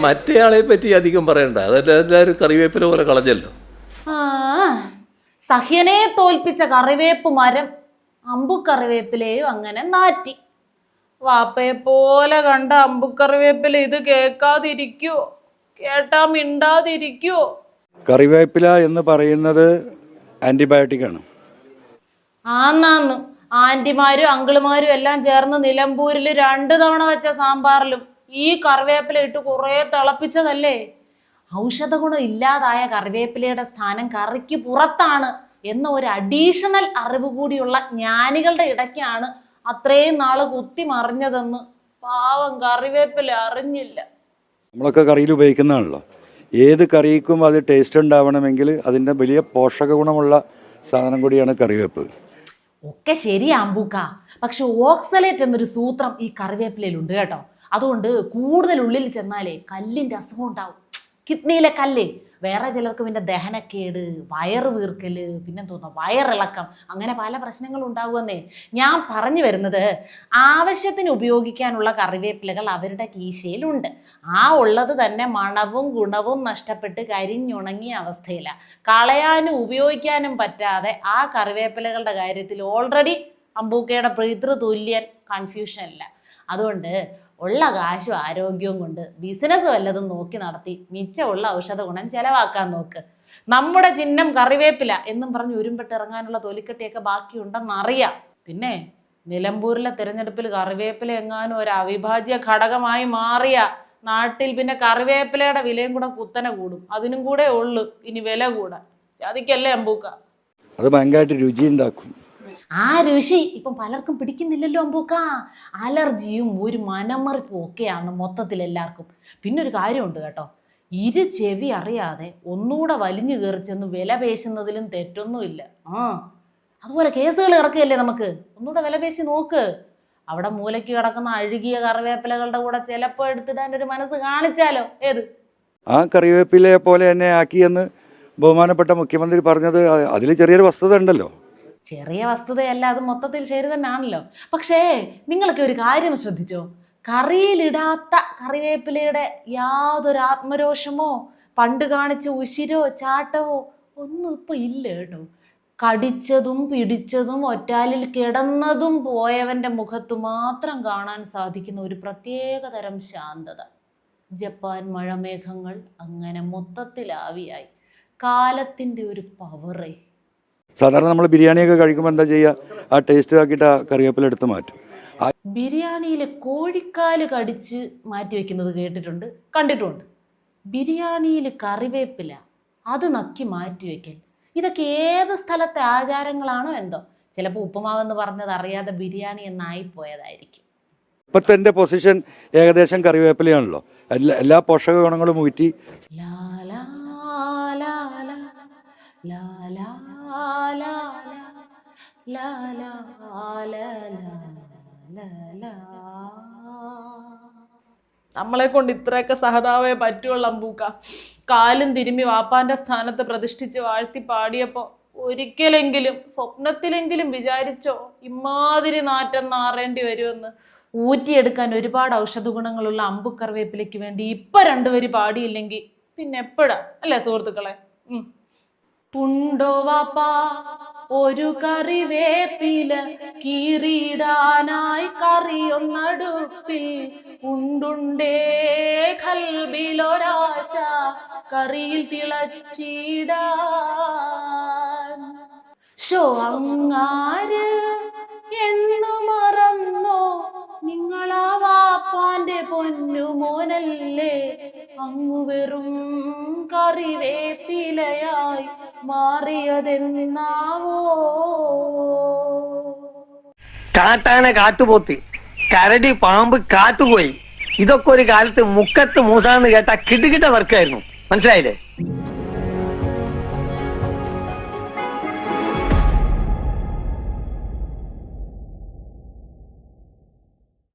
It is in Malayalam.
മറ്റേയാളെ പറ്റി അധികം പറയണ്ട. അതെല്ലാവരും എല്ലാവരും കറിവേപ്പില പോലെ കളഞ്ഞല്ലോ. ആ സഹ്യനെ തോൽപ്പിച്ച കറിവേപ്പ് മരം അമ്പുക്കറിവേപ്പിലെയും അങ്ങനെ നാറ്റി. വാപ്പയെ പോലെ കണ്ട അമ്പുക്കറിവേപ്പില ഇത് കേൾക്കാതിരിക്കോ. കേട്ടാ മിണ്ടാതിരിക്കോ. കറിവേപ്പില എന്ന് പറയുന്നത് ആന്റിബയോട്ടിക് ആണ്. ആന്നാന്ന്. ആന്റിമാരും അങ്കിളുമാരും എല്ലാം ചേർന്ന് നിലമ്പൂരിൽ രണ്ടു തവണ വെച്ച സാമ്പാറിലും ഈ കറിവേപ്പില ഇട്ട് കുറേ തിളപ്പിച്ചതല്ലേ? ഔഷധ ഗുണം ഇല്ലാതായ കറിവേപ്പിലയുടെ സ്ഥാനം കറിക്ക് പുറത്താണ് എന്ന ഒരു അഡീഷണൽ അറിവ് കൂടിയുള്ള ജ്ഞാനികളുടെ ഇടയ്ക്കാണ് അത്രയും നാൾ കുത്തി മറിഞ്ഞതെന്ന് പാവം കറിവേപ്പില അറിഞ്ഞില്ല. നമ്മളൊക്കെ കറിയിൽ ഉപയോഗിക്കുന്നതാണല്ലോ. ഏത് കറിക്കും അത് ടേസ്റ്റ് ഉണ്ടാവണമെങ്കിൽ അതിന്റെ വലിയ പോഷക ഗുണമുള്ള സാധനം കൂടിയാണ് കറിവേപ്പ്. ഒക്കെ ശരിയാമ്പൂക്ക പക്ഷെ ഓക്സലേറ്റ് എന്നൊരു സൂത്രം ഈ കറിവേപ്പിലയിലുണ്ട് കേട്ടോ. അതുകൊണ്ട് കൂടുതൽ ഉള്ളിൽ ചെന്നാലേ കല്ലിന്റെ അസുഖം ഉണ്ടാവും. കിഡ്നിയിലെ കല്ല്. വേറെ ചിലർക്ക് പിന്നെ ദഹനക്കേട് വയറ് വീർക്കൽ പിന്നെ തോന്നുന്നു വയറിളക്കം. അങ്ങനെ പല പ്രശ്നങ്ങളും ഉണ്ടാകുമെന്നേ ഞാൻ പറഞ്ഞു വരുന്നത് ആവശ്യത്തിന് ഉപയോഗിക്കാനുള്ള കറിവേപ്പിലകൾ അവരുടെ കീശയിലുണ്ട്. ആ ഉള്ളത് തന്നെ മണവും ഗുണവും നഷ്ടപ്പെട്ട് കരിഞ്ഞുണങ്ങിയ അവസ്ഥയിലാണ് കളയാനും ഉപയോഗിക്കാനും പറ്റാതെ ആ കറിവേപ്പിലകളുടെ കാര്യത്തിൽ ഓൾറെഡി അമ്പൂക്കയുടെ പ്രീതൃതുല്യൻ കൺഫ്യൂഷനില്ല അതുകൊണ്ട് ഉള്ള കാശും ആരോഗ്യവും കൊണ്ട് ബിസിനസ് വല്ലതും നോക്കി നടത്തി മിച്ചമുള്ള ഔഷധ ഗുണം ചെലവാക്കാൻ നോക്ക്. നമ്മുടെ ചിഹ്നം കറിവേപ്പില എന്നും പറഞ്ഞ് ഉരുമ്പിട്ട് ഇറങ്ങാനുള്ള തൊലിക്കെട്ടിയൊക്കെ ബാക്കിയുണ്ടെന്ന് അറിയാം പിന്നെ നിലമ്പൂരിലെ തിരഞ്ഞെടുപ്പിൽ കറിവേപ്പില എങ്ങാനും ഒരു അവിഭാജ്യ ഘടകമായി മാറിയ നാട്ടിൽ പിന്നെ കറിവേപ്പിലയുടെ വിലയും കൂടെ കുത്തനെ കൂടും. അതിനും കൂടെ ഉള്ളു ഇനി വില കൂടാൻ. ചതിക്കല്ലേ അമ്പൂക്ക? അത് ഭയങ്കരമായിട്ട് രുചി ഉണ്ടാക്കും. ആ ഋഷി ഇപ്പം പലർക്കും പിടിക്കുന്നില്ലല്ലോ അമ്പൂക്ക. അലർജിയും ഒരു മനമറിപ്പും ഒക്കെയാണ് മൊത്തത്തിൽ എല്ലാവർക്കും. പിന്നെ ഒരു കാര്യമുണ്ട് കേട്ടോ. ഇരു ചെവി അറിയാതെ ഒന്നുകൂടെ വലിഞ്ഞു കയറി ചെന്ന് വില പേശുന്നതിലും തെറ്റൊന്നുമില്ല. ആ അതുപോലെ കേസുകൾ ഇറക്കുകയല്ലേ നമുക്ക്? ഒന്നുകൂടെ വില പേശി നോക്ക്. അവിടെ മൂലയ്ക്ക് കിടക്കുന്ന അഴുകിയ കറിവേപ്പിലകളുടെ കൂടെ ചിലപ്പോൾ എടുത്തിടാൻ ഒരു മനസ്സ് കാണിച്ചാലോ? ഏത്? ആ കറിവേപ്പിലയെ പോലെ തന്നെ ആക്കിയെന്ന് ബഹുമാനപ്പെട്ട മുഖ്യമന്ത്രി പറഞ്ഞത് അതിൽ ചെറിയൊരു വസ്തുത ഉണ്ടല്ലോ. ചെറിയ വസ്തുതയല്ല അത് മൊത്തത്തിൽ ശരി തന്നെയാണല്ലോ പക്ഷേ നിങ്ങളൊക്കെ ഒരു കാര്യം ശ്രദ്ധിച്ചോ? കറിയിലിടാത്ത കറിവേപ്പിലയുടെ യാതൊരു ആത്മരോഷമോ പണ്ട് കാണിച്ച ഉശിരോ ചാട്ടവോ ഒന്നും ഇപ്പൊ ഇല്ല കേട്ടോ. കടിച്ചതും പിടിച്ചതും ഒറ്റാലിൽ കിടന്നതും പോയവന്റെ മുഖത്ത് മാത്രം കാണാൻ സാധിക്കുന്ന ഒരു പ്രത്യേക തരം ശാന്തത. ജപ്പാൻ മഴമേഘങ്ങൾ അങ്ങനെ മൊത്തത്തിലാവിയായി. കാലത്തിന്റെ ഒരു പവറേ. സാധാരണ നമ്മൾ ബിരിയാണിയൊക്കെ കഴിക്കുമ്പോൾ എന്താ ചെയ്യുക? ആ ടേസ്റ്റ് ആക്കിയിട്ട് ആ കറിവേപ്പില എടുത്ത് മാറ്റും. ബിരിയാണിയിലെ കോഴിക്കാൽ കടിച്ച് മാറ്റി വെക്കുന്നത് കേട്ടിട്ടുണ്ട് കണ്ടിട്ടുണ്ട്. ബിരിയാണിയിൽ കറിവേപ്പില അത് നക്കി മാറ്റി വെക്കൽ. ഇതൊക്കെ ഏത് സ്ഥലത്തെ ആചാരങ്ങളാണോ എന്തോ. ചിലപ്പോൾ ഉപ്പുമാവെന്ന് പറഞ്ഞത് അറിയാതെ ബിരിയാണി എന്നായി പോയതായിരിക്കും. ഇപ്പത്തെ എന്റെ പൊസിഷൻ ഏകദേശം കറിവേപ്പിലയാണല്ലോ. എല്ലാ എല്ലാ പോഷക ഗുണങ്ങളും ഊറ്റി. ലാലാ ലാലാ ലാലാ നമ്മളെ കൊണ്ട് ഇത്രയൊക്കെ സഹതാവേ പറ്റുള്ള അമ്പൂക്ക. കാലും തിരുമ്മി വാപ്പാന്റെ സ്ഥാനത്ത് പ്രതിഷ്ഠിച്ച് വാഴ്ത്തി പാടിയപ്പോ ഒരിക്കലെങ്കിലും സ്വപ്നത്തിലെങ്കിലും വിചാരിച്ചോ ഇമാതിരി നാറ്റം നാറേണ്ടി വരുമെന്ന്. ഊറ്റിയെടുക്കാൻ ഒരുപാട് ഔഷധ ഗുണങ്ങളുള്ള അമ്പുക്കറിവേപ്പിലേക്ക് വേണ്ടി ഇപ്പൊ രണ്ടുപേര് പാടിയില്ലെങ്കിൽ പിന്നെ എപ്പോഴാ? അല്ലേ സുഹൃത്തുക്കളെ. ഉണ്ടോ വാപ്പാ ഒരു കറിവേപ്പില കീറിയിടാനായി കറിയൊന്നടുപ്പിൽ. ഉണ്ടുണ്ടേ കൽബിലൊരാശ കറിയിൽ തിളച്ചിടാൻ. ഷോ അങ്ങാര് എന്നു മറന്നോ? നിങ്ങളാ വാപ്പാന്റെ പൊന്നു മോനല്ലേ അങ്ങു വെറും കറിവേപ്പിലയായി മാറിയതെന്നാവോ? കാട്ടാന കാട്ടുപോത്ത് കരടി പാമ്പ് കാട്ടുപോയി ഇതൊക്കെ ഒരു കാലത്ത് മുക്കത്ത് മൂസാന്ന് കേട്ട കിടുകിട വർക്കായിരുന്നു. മനസ്സിലായില്ലേ?